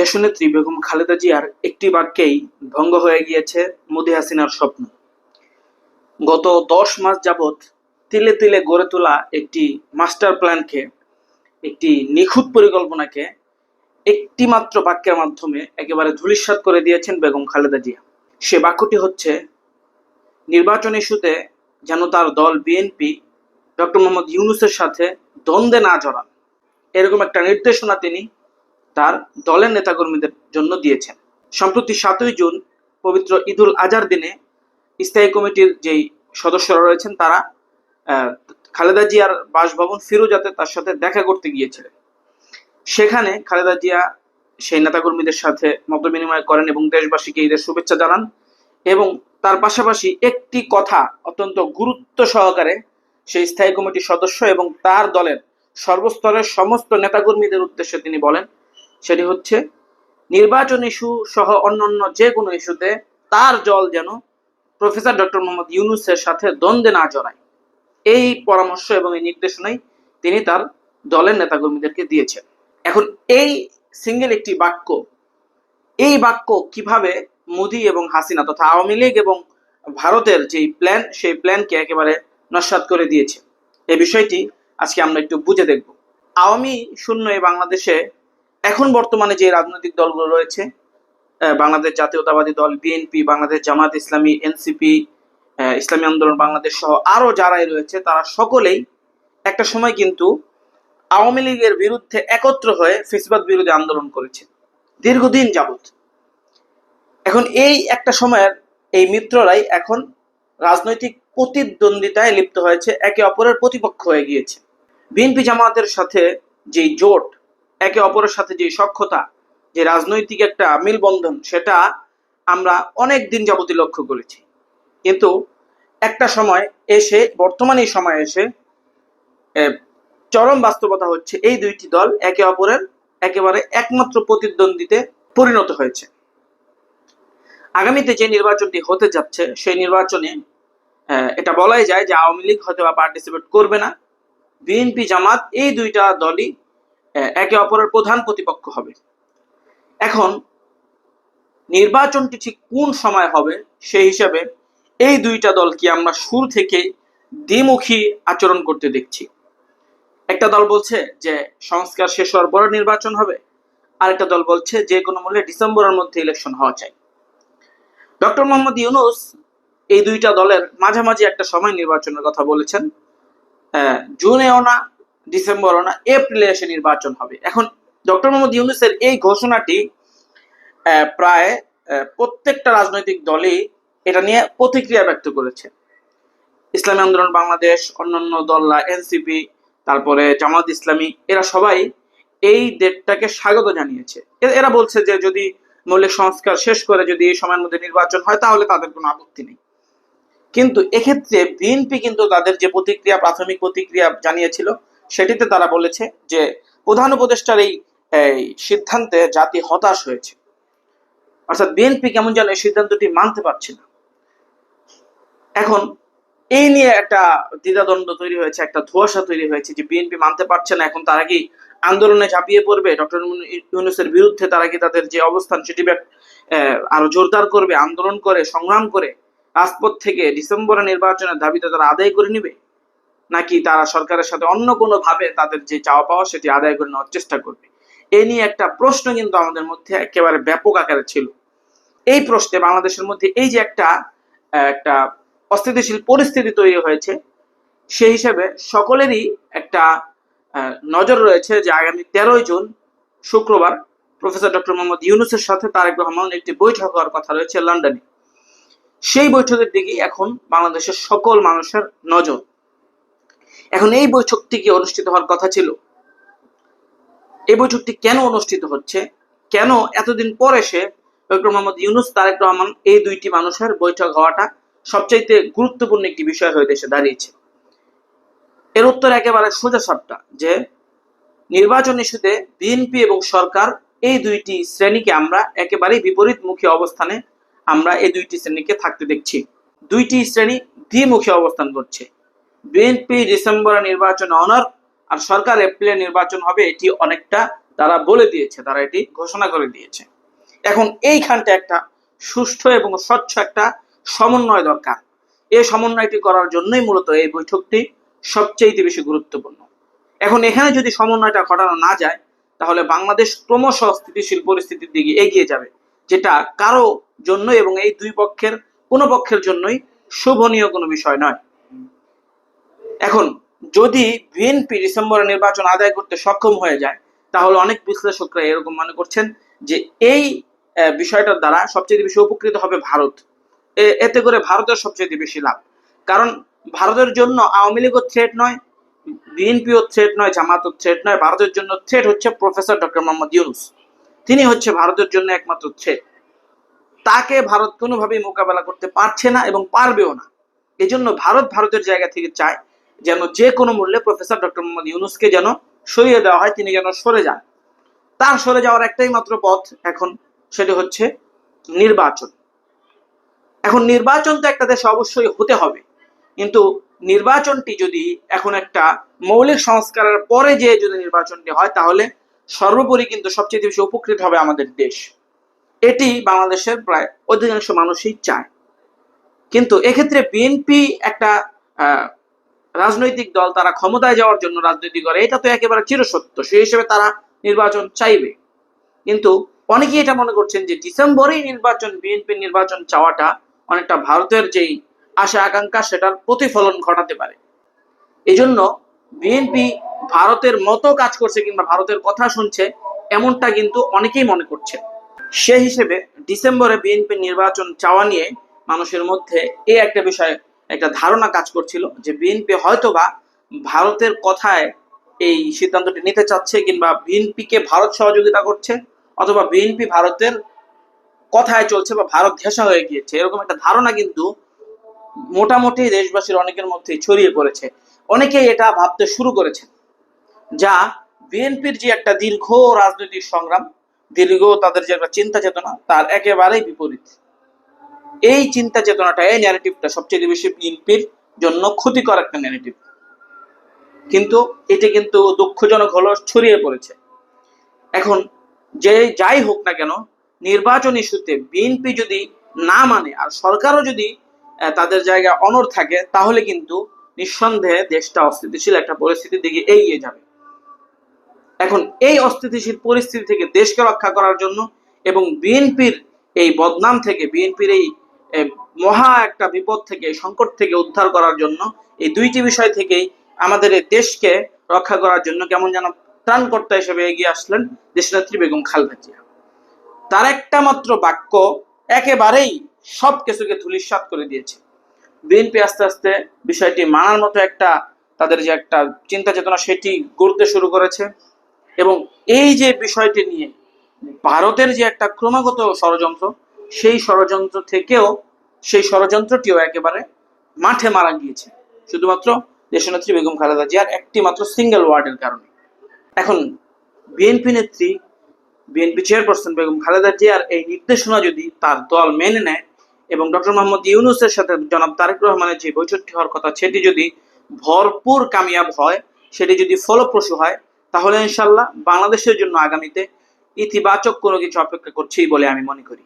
দেশনেত্রী বেগম খালেদা জিয়ার একটি বাক্যেই ভঙ্গ হয়ে গিয়েছে মোদি হাসিনার স্বপ্ন। গত দশ মাস যাবৎ তিলে তিলে গড়ে তোলা একটি মাস্টার প্ল্যানকে, একটি নিখুঁত পরিকল্পনাকে একটি মাত্র বাক্যের মাধ্যমে একেবারে ধূলিসাৎ করে দিয়েছেন বেগম খালেদা জিয়া। সে বাক্যটি হচ্ছে, নির্বাচন ইস্যুতে যেন তার দল বিএনপি, ডক্টর মোহাম্মদ ইউনুসের সাথে দ্বন্দ্বে না জড়ান। এরকম একটা নির্দেশনা তিনি তার দলের নেতাকর্মীদের জন্য দিয়েছেন। সম্প্রতি সাতই জুন পবিত্র ঈদুল আজহার দিনে স্থায়ী কমিটির যেই সদস্যরা রয়েছেন তারা খালেদা জিয়ার বাসভবন ফিরোজাতে তার সাথে দেখা করতে গিয়েছিলেন। সেখানে খালেদা জিয়া সেই নেতাকর্মীদের সাথে মত বিনিময় করেন এবং দেশবাসীকে ঈদের শুভেচ্ছা জানান এবং তার পাশাপাশি একটি কথা অত্যন্ত গুরুত্ব সহকারে সেই স্থায়ী কমিটির সদস্য এবং তার দলের সর্বস্তরের সমস্ত নেতাকর্মীদের উদ্দেশ্যে তিনি বলেন সেটি হচ্ছে, নির্বাচন ইস্যু সহ অন্যান্য যে কোনো ইস্যুতে তার জল যেন প্রফেসর ডক্টর মোহাম্মদ ইউনুসের সাথে দ্বন্দ্বে না জড়ায়। এই পরামর্শ এবং এই নির্দেশনাই তিনি তার দলের নেতাকর্মীদেরকে দিয়েছেন। এখন এই সিঙ্গেল একটি বাক্য, এই বাক্য কীভাবে মোদি এবং হাসিনা তথা আওয়ামী লীগ এবং ভারতের যে প্ল্যান সেই প্ল্যানকে একেবারে নস্বাত করে দিয়েছে এই বিষয়টি আজকে আমরা একটু বুঝে দেখব। আওয়ামী শূন্য এই বাংলাদেশে এখন বর্তমানে যে রাজনৈতিক দলগুলো রয়েছে বাংলাদেশ জাতীয়তাবাদী দল বিএনপি বাংলাদেশ জামাত ইসলামী এনসিপি ইসলামী আন্দোলন, বাংলাদেশ সহ আরও যারাই রয়েছে, তারা সকলেই একটা সময় কিন্তু আওয়ামী লীগের বিরুদ্ধে একত্র হয়ে ফেসবাদ বিরোধী আন্দোলন করেছে, দীর্ঘদিন যাবৎ। এখন এই একটা সময়ের এই মিত্ররাই এখন রাজনৈতিক প্রতিদ্বন্দ্বিতায় লিপ্ত হয়েছে, একে অপরের প্রতিপক্ষ হয়ে গিয়েছে। বিএনপি জামাতের সাথে যে জোট একে অপরের সাথে যে সক্ষতা যে রাজনৈতিক একটা মিলবন্ধন, সেটা আমরা অনেক দিন যাবতীয় লক্ষ্য করেছি। কিন্তু একটা সময় এসে, বর্তমানে সময় এসে চরম বাস্তবতা হচ্ছে এই দুইটি দল একে অপরের একেবারে একমাত্র প্রতিদ্বন্দ্বিতে পরিণত হয়েছে। আগামীতে যে নির্বাচনটি হতে যাচ্ছে, সেই নির্বাচনে এটা বলাই যায় যে আওয়ামী লীগ হয়তো বা পার্টিসিপেট করবে না। বিএনপি জামাত এই দুইটা দলই একে অপরের প্রধান প্রতিপক্ষ হবে। এখন নির্বাচনটি ঠিক কোন সময় হবে সেই হিসাবে এই দুইটা দলকে আমরা শুরু থেকে দ্বিমুখী আচরণ করতে দেখছি। একটা দল বলছে যে সংস্কার শেষ হওয়ার পরে নির্বাচন হবে, আরেকটা দল বলছে যে কোনো মূল্যে ডিসেম্বরের মধ্যে ইলেকশন হওয়া চাই। ডক্টর মোহাম্মদ ইউনুস এই দুইটা দলের মাঝামাঝি একটা সময় নির্বাচনের কথা বলেছেন। জুনেও না ডিসেম্বরও না, এপ্রিলে এসে নির্বাচন হবে। এখন ডক্টর মোহাম্মদ ইউনুসের এই ঘোষণাটি প্রায় প্রত্যেকটা রাজনৈতিক দলই এটা নিয়ে প্রতিক্রিয়া ব্যক্ত করেছে। ইসলামী আন্দোলন, বাংলাদেশ, অন্যান্য দলরা এনসিপি, তারপরে জামাত ইসলামী, এরা সবাই এই ডেটটাকে স্বাগত জানিয়েছে। এরা বলছে যে যদি মৌলিক সংস্কার শেষ করে যদি এই সময়ের মধ্যে নির্বাচন হয়, তাহলে তাদের কোনো আপত্তি নেই। কিন্তু এক্ষেত্রে বিএনপি কিন্তু তাদের যে প্রতিক্রিয়া, প্রাথমিক প্রতিক্রিয়া জানিয়েছিল সেটিতে তারা বলেছে যে প্রধান উপদেষ্টার এই সিদ্ধান্তে জাতি হতাশ হয়েছে। অর্থাৎ বিএনপি কেমন যেন এই সিদ্ধান্তটি মানতে পারছে না। এখন এই নিয়ে একটা দ্বিধাদ্বন্দ্ব তৈরি হয়েছে, একটা ধোঁয়াশা তৈরি হয়েছে যে বিএনপি মানতে পারছে না। এখন তারা কি আন্দোলনে ঝাঁপিয়ে পড়বে? ডক্টর ইউনুসের বিরুদ্ধে তারা কি তাদের যে অবস্থান সেটি আরও জোরদার করবে, আন্দোলন করে, সংগ্রাম করে, রাজপথ থেকে ডিসেম্বরে নির্বাচনের দাবিতে তারা আদায় করে নিবে? নাকি তারা সরকারের সাথে অন্য কোনো ভাবে তাদের যে চাওয়া পাওয়া সেটি আদায় করে নেওয়ার চেষ্টা করবে? এ নিয়ে একটা প্রশ্ন কিন্তু আমাদের মধ্যে একেবারে ব্যাপক আকারে ছিল। এই প্রশ্নে বাংলাদেশের মধ্যে এই যে একটা একটা অস্থিতিশীল পরিস্থিতি তৈরি হয়েছে, সেই হিসেবে সকলেরই একটা নজর রয়েছে যে আগামী তেরোই জুন, শুক্রবার, প্রফেসর ডক্টর মোহাম্মদ ইউনুসের সাথে তারেক রহমান একটি বৈঠক হওয়ার কথা রয়েছে লন্ডনে। সেই বৈঠকের দিকেই এখন বাংলাদেশের সকল মানুষের নজর। এখন এই বৈঠকটি কি অনুষ্ঠিত হওয়ার কথা ছিল? এই বৈঠকটি কেন অনুষ্ঠিত হচ্ছে? কেন এতদিন পর এসে ডক্টর মোহাম্মদ ইউনুস, তারেক রহমান এই দুইটি মানুষের বৈঠক হওয়াটা সবচাইতে গুরুত্বপূর্ণ একটি বিষয় হয়ে দেশে দাঁড়িয়েছে? এর উত্তর একেবারে সোজা সাপটা যে নির্বাচন ইস্যুতে বিএনপি এবং সরকার এই দুইটি শ্রেণীকে আমরা একেবারেই বিপরীতমুখী অবস্থানে আমরা এই দুইটি শ্রেণীকে থাকতে দেখছি। দুইটি শ্রেণি দ্বিমুখী অবস্থান করছে। বিএনপি ডিসেম্বরে নির্বাচন অনার আর সরকার এপ্রিলে নির্বাচন হবে, এটি অনেকটা তারা বলে দিয়েছে, তারা এটি ঘোষণা করে দিয়েছে। এখন এইখানটা একটা সুষ্ঠু এবং স্বচ্ছ একটা সমন্বয় দরকার। এই সমন্বয়টি করার জন্যই মূলত এই বৈঠকটি সবচেয়ে বেশি গুরুত্বপূর্ণ। এখন এখানে যদি সমন্বয়টা ঘটানো না যায়, তাহলে বাংলাদেশ ক্রমশ স্থিতিশীল পরিস্থিতির দিকে এগিয়ে যাবে, যেটা কারও জন্য এবং এই দুই পক্ষের কোনো পক্ষের জন্যই শোভনীয় কোনো বিষয় নয়। এখন যদি বিএনপি ডিসেম্বরে নির্বাচন আদায় করতে সক্ষম হয়ে যায়, তাহলে অনেক বিশ্লেষকরা এরকম মনে করছেন যে এই বিষয়টার দ্বারা সবচেয়ে বেশি উপকৃত হবে ভারত। এতে করে ভারতের সবচেয়ে বেশি লাভ। কারণ ভারতের জন্য আওয়ামী লীগও থ্রেট নয় বিএনপিও থ্রেট নয়, জামাতও থ্রেট নয়, ভারতের জন্য থ্রেট হচ্ছে প্রফেসর ডক্টর মোহাম্মদ ইউনুস। তিনি হচ্ছে ভারতের জন্য একমাত্র থ্রেট তাকে ভারত কোনোভাবেই মোকাবেলা করতে পারছে না এবং পারবেও না। এজন্য ভারত ভারতের জায়গা থেকে চায় যেন যে কোনো মূল্যে প্রফেসর ডক্টর মোহাম্মদ ইউনুসকে যেন সরিয়ে দেওয়া হয়, তিনি যেন সরে যান। তার সরে যাওয়ার একটাই মাত্র পথ এখন, সেটি হচ্ছে নির্বাচন। এখন নির্বাচন তো একটা দেশে অবশ্যই হতে হবে। কিন্তু নির্বাচনটি যদি এখন একটা মৌলিক সংস্কারের পরে যে যদি নির্বাচনটি হয়, তাহলে সর্বোপরি কিন্তু সবচেয়ে বেশি উপকৃত হবে আমাদের দেশ। এটি বাংলাদেশের প্রায় অধিকাংশ মানুষই চায়। কিন্তু এক্ষেত্রে বিএনপি একটা রাজনৈতিক দল তারা ক্ষমতায় যাওয়ার জন্য রাজনীতি করে, এটা তো একেবারে চিরসত্য। সেই হিসেবে তারা নির্বাচন চাইবে। কিন্তু অনেকেই এটা মনে করছেন যে ডিসেম্বরেই নির্বাচন বিএনপির নির্বাচন চাওয়াটা অনেকটা ভারতের যেই আশা, আকাঙ্ক্ষা, সেটার প্রতিফলন ঘটাতে পারে। এজন্য বিএনপি ভারতের মতো কাজ করছে কিংবা ভারতের কথা শুনছে, এমনটা কিন্তু অনেকেই মনে করছে সে হিসেবে ডিসেম্বরে বিএনপির নির্বাচন চাওয়া নিয়ে মানুষের মধ্যে এই একটা বিষয় একটা ধারণা কাজ করছিল যে বিএনপি হয়তোবা ভারতের কথায় এই সিদ্ধান্তটি নিতে চাচ্ছে কিংবা বিএনপিকে ভারত সহযোগিতা করছে অথবা বিএনপি ভারতের কথায় চলছে বা ভারত ঘেঁষা হয়ে গিয়েছে। এরকম একটা ধারণা কিন্তু মোটামুটি দেশবাসীর অনেকের মধ্যেই ছড়িয়ে পড়েছে। অনেকেই এটা ভাবতে শুরু করেছে যা বিএনপির যে একটা দীর্ঘ রাজনৈতিক সংগ্রাম, দীর্ঘ তাদের যে একটা চিন্তা চেতনা, তার একেবারেই বিপরীত। এই চিন্তা চেতনাটা, এই ন্যারেটিভটা সবচেয়ে বেশি বিএনপির জন্য ক্ষতিকর একটা ন্যারেটিভ কিন্তু এটি কিন্তু দুঃখজনক হলো, ছড়িয়ে পড়েছে। এখন যে যাই হোক না কেন, নির্বাচন ইস্যুতে বিএনপি যদি না মানে আর সরকারও যদি তাদের জায়গায় অনর থাকে, তাহলে কিন্তু নিঃসন্দেহে দেশটা অস্থিতিশীল একটা পরিস্থিতির দিকে এগিয়ে যাবে। এখন এই অস্থিতিশীল পরিস্থিতি থেকে দেশকে রক্ষা করার জন্য এবং বিএনপির এই বদনাম থেকে বিএনপির এই মহা একটা বিপদ থেকে, সংকট থেকে উদ্ধার করার জন্য এই দুইটি বিষয় থেকেই আমাদের দেশকে রক্ষা করার জন্য কেমন যেন ত্রাণকর্তা হিসেবে এগিয়ে আসলেন দেশনেত্রী বেগম খালেদা জিয়া। তার একটা মাত্র বাক্য একেবারেই সব কিছুকে ধুলিস্বাত করে দিয়েছে। বিএনপি আস্তে আস্তে বিষয়টি মানার মতো একটা তাদের যে একটা চিন্তা চেতনা সেটি গড়তে শুরু করেছে এবং এই যে বিষয়টি নিয়ে ভারতের যে একটা ক্রমাগত ষড়যন্ত্র সেই ষড়যন্ত্র থেকেও, সেই ষড়যন্ত্রটিও একেবারে মাঠে মারা গিয়েছে। শুধুমাত্র দেশনেত্রী বেগম খালেদা জিয়ার একটি মাত্র সিঙ্গেল ওয়ার্ডের কারণে। এখন বিএনপি নেত্রী বিএনপি চেয়ারপারসন বেগম খালেদা জিয়ার এই নির্দেশনা যদি তার দল মেনে নেয় এবং ডক্টর মোহাম্মদ ইউনুসের সাথে জনাব তারেক রহমানের যে বৈঠকটি হওয়ার কথা, সেটি যদি ভরপুর কামিয়াব হয়, সেটি যদি ফলপ্রসূ হয়, তাহলে ইনশাল্লাহ বাংলাদেশের জন্য আগামীতে ইতিবাচক কোনো কিছু অপেক্ষা করছেই বলে আমি মনে করি।